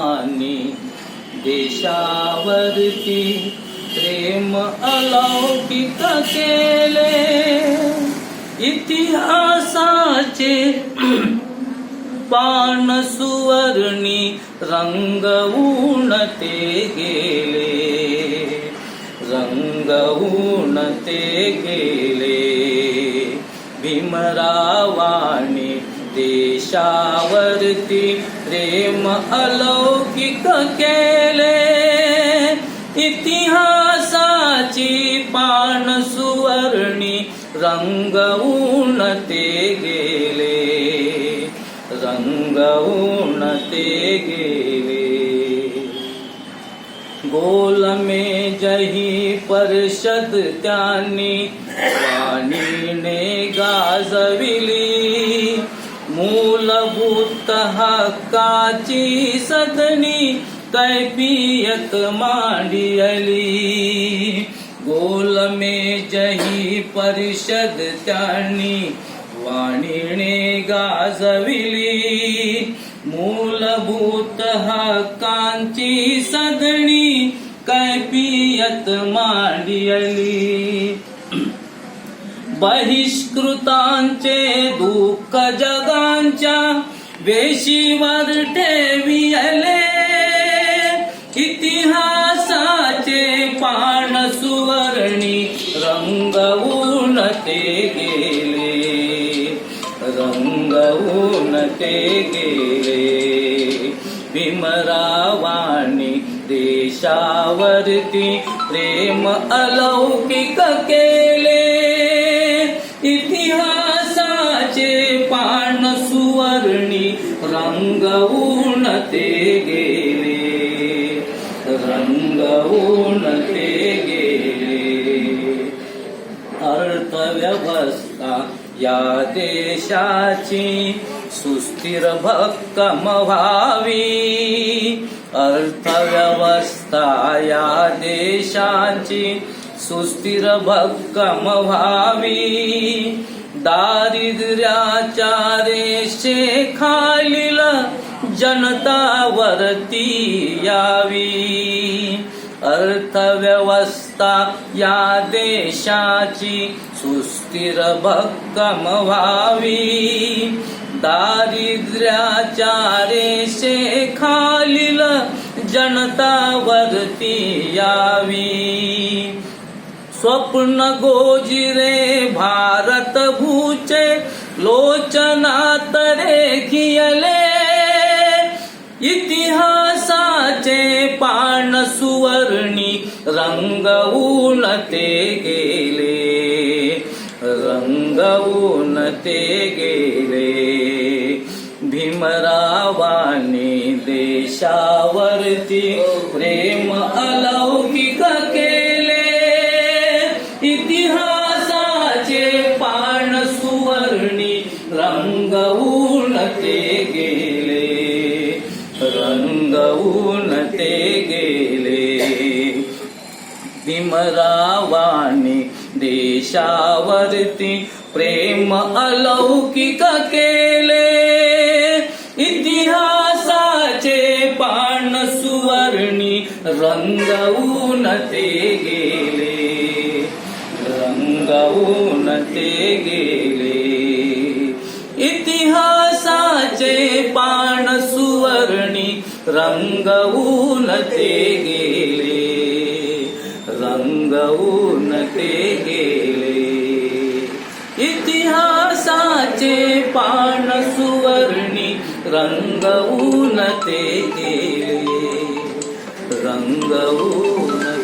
आणि देशावरती प्रेम अलौकिक केले इतिहासाचे पान सुवर्णी रंगवून ते गेले रंगवून ते गेले. भीमरावाने देशावरती प्रेम अलौकिक केले इतिहासाची पान सुवर्णी रंगवून ते गेले रंगवून ते गेले. गोल में जही परिषद त्यांनी गाजविली मूलभूत हक्काची सदनी कैफियत मांडियली गोल में जही परिषद त्यांनी वाणीने गाजविली. मूलभूत हक्कांची सदणी कैफियत मांडियली बहिष्कृतांचे दुःख जगांच्या वेशीवर ठेवियले. इतिहासाचे पान सुवर्णी रंगवून ते गेले. रंगवून ते गेले. भीमरावानी देशावरती प्रेम अलौकिक केले. रंगवून ते गेले रंगवून ते गेले अर्थव्यवस्था या देशाची सुस्थिर भक्कम व्हावी. अर्थव्यवस्था या देशाची सुस्थिर भक्कम व्हावी. दारिद्र्याच्या रेषेखाली जनतावरती यावी. अर्थव्यवस्था या देशाची सुस्थिर भक्कम व्हावी. दारिद्र्याच्या रेषे खालील जनतावरती यावी. स्वप्न गोजिरे भारत भूचे लोचनात रेखियले इतिहासाचे पान सुवर्णी रंगवून ते गेले. रंगवून ते गेले. भीमरावाने देशावरती प्रेम अलौकिक के विमरावाणी देशावरती प्रेम अलौकिक केले. इतिहासाचे पान सुवर्णी रंगवून ते गेले. रंगवून ते गेले. इतिहास सुवर्णी रंगवून ते गेले रंगवून ते गेले इतिहासाचे पान सुवर्णी रंगवून ते गेले रंगवून